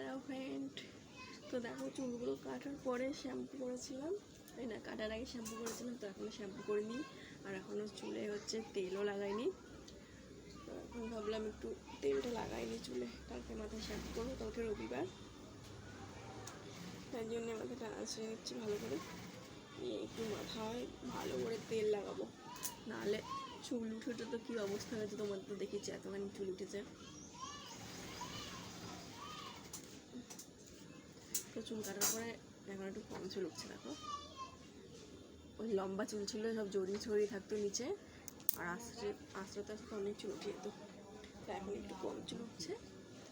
Hello friend তো দেখো চুলগুলো কাটার পরে শ্যাম্পু করেছিলাম। তাই না, কাটার আগে শ্যাম্পু করেছিলাম, তো এখনও শ্যাম্পু করিনি। আর এখনও চুলে হচ্ছে তেলও লাগাইনি। তো এখন ভাবলাম একটু তেলটা লাগাইনি চুলে। কালকে মাথায় শ্যাম্পু করব, কালকে রবিবার। তাই জন্য মাথাটা আঁচড়ে নিচ্ছি ভালো করে। একটু মাথায় ভালো করে তেল লাগাবো। নাহলে চুল উঠেছে তো কী অবস্থা হয়েছে তোমার তো দেখেছি, এতখানি চুল উঠেছে। তো চুল কাটার পরে এখন একটু কম চুল উঠছে দেখো ওই লম্বা চুল ছিল, সব জড়িয়ে ছড়িয়ে থাকতো নিচে। আর আস্তে আস্তে আস্তে অনেক চুল উঠে যেত। এখন একটু কম চুল উঠছে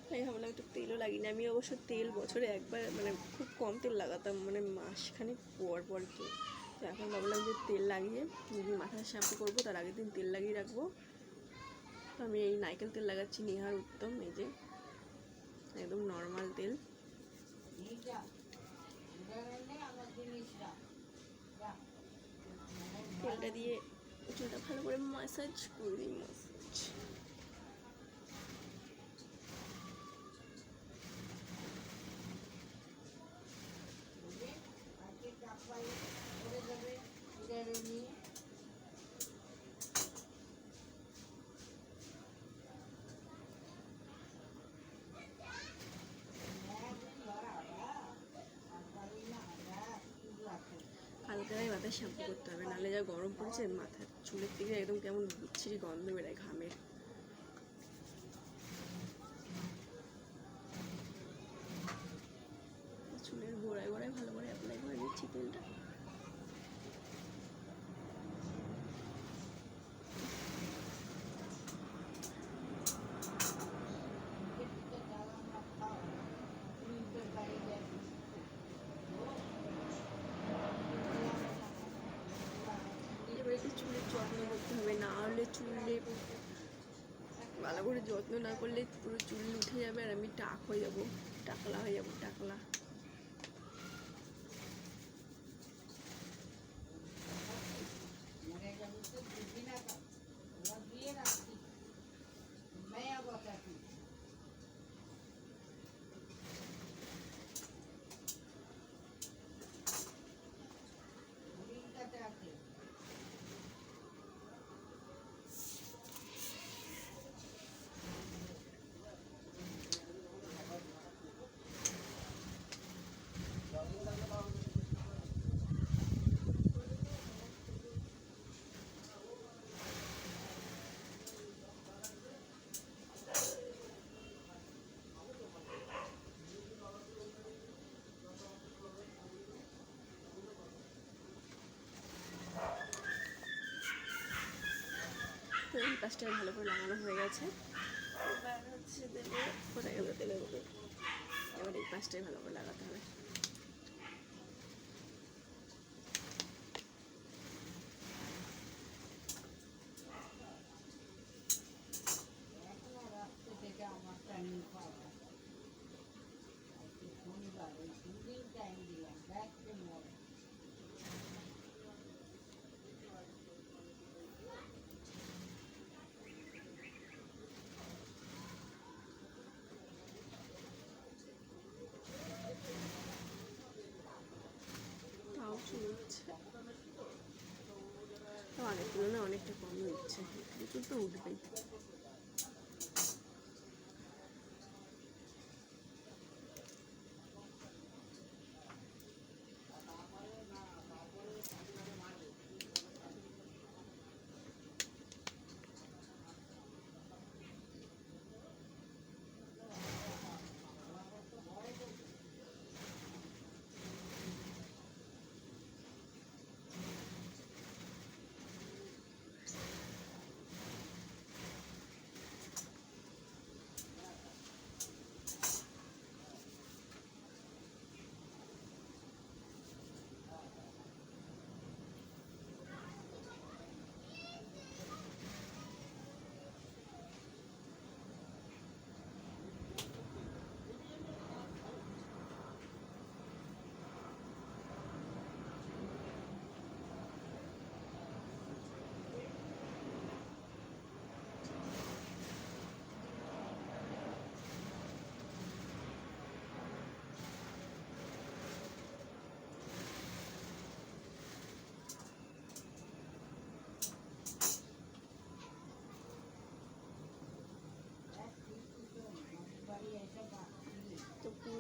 তাই ভাবলাম একটু তেলও লাগিনি আমি অবশ্য তেল বছরে একবার মানে খুব কম তেল লাগাতাম মানে মাসখানে পর পর কি তো এখন ভাবলাম যে তেল লাগিয়ে যদি মাথায় শ্যাম্পু করব, তার আগের দিন তেল লাগিয়ে রাখব। তো আমি এই নারকেল তেল লাগাচ্ছি, নেহার উত্তম, এই যে একদম নর্মাল তেল তেলটা দিয়ে চুলটা ভালো করে ম্যাসাজ করে দিই মাসাজ মাথায় শ্যাম্পু করতে হবে, নাহলে যা গরম পড়েছে মাথায় চুলের দিকে একদম কেমন বিচ্ছিরি গন্ধ বেরোয়, ঘামের চুলের গোড়ায় গোড়ায় ভালো করে অ্যাপ্লাই করে দিচ্ছি তেলটা এবার একটু চুলের যত্ন করতে হবে না হলে চুলে ভালো করে যত্ন না করলে পুরো চুল উঠে যাবে আর আমি টাক হয়ে যাব, টাকলা হয়ে যাব, টাকলা। পাশটা ভালো করে লাগানো হয়ে গেছে। এবার হচ্ছে দেবে কোথায় গেলো তেলের উপর এবার এই পাশটাই ভালো করে লাগাতে হবে। আগের তুলনায় অনেকটা কমই উঠছে চুল তো উঠবেই।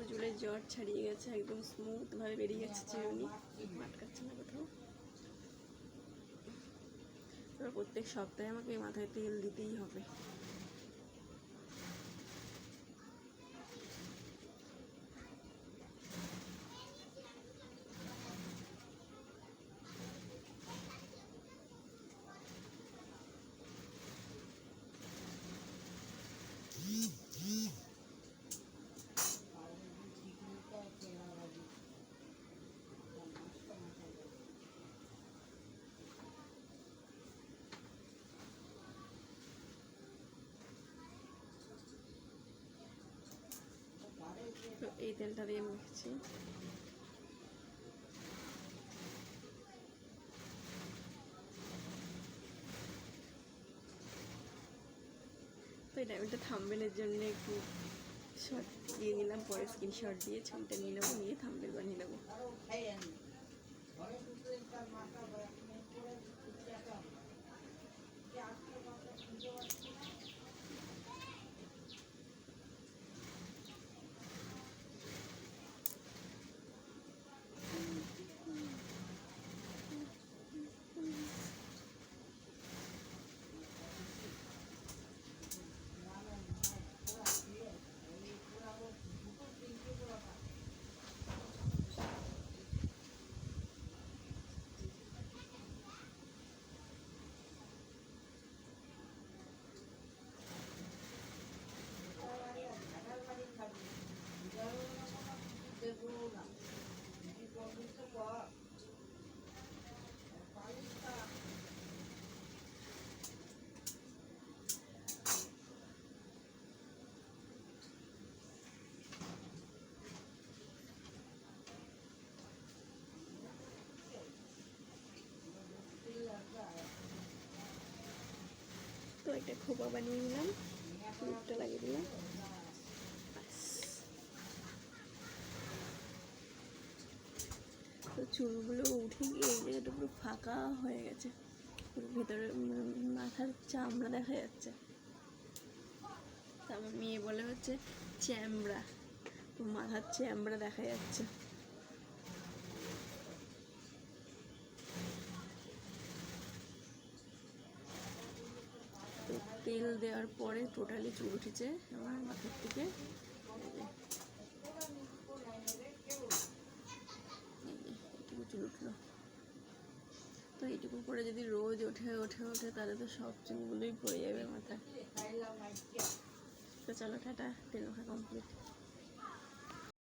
চুলের জ্বর ছাড়িয়ে গেছে, একদম স্মুথ ভাবে বেরিয়ে গেছে চিরুনি। আটকাচ্ছে না কোথাও। এবার প্রত্যেক সপ্তাহে আমাকে মাথায় তেল দিতেই হবে। তো এই তেলটা দিয়ে মেখেছি। তো এটা আমি একটা থাম্বেলের জন্য একটু শর্ট দিয়ে নিলাম, পরে স্ক্রিনশট দিয়ে ছবিটা নিয়ে নেব, নিয়ে থাম্বেল বানিয়ে নেব। একটা খোপা বানিয়ে নিলাম। ক্লিপটা লাগিয়ে দিলাম। তো চুলগুলো উঠে গিয়ে এই জায়গাটা পুরো ফাঁকা হয়ে গেছে। ভেতরে মাথার চামড়া দেখা যাচ্ছে। তা আমার মেয়ে বলে হচ্ছে, চ্যামড়া। মাথার চ্যামড়া দেখা যাচ্ছে তো তেল দেওয়ার পরে টোটালি চুল উঠেছে আমার মাথার থেকে। এটুকু চুল উঠল। তো এইটুকু করে যদি রোজ ওঠে ওঠে ওঠে, তাহলে তো সব চুলগুলোই পড়ে যাবে মাথায়। তো চলো টাটা, তেল মাখা কমপ্লিট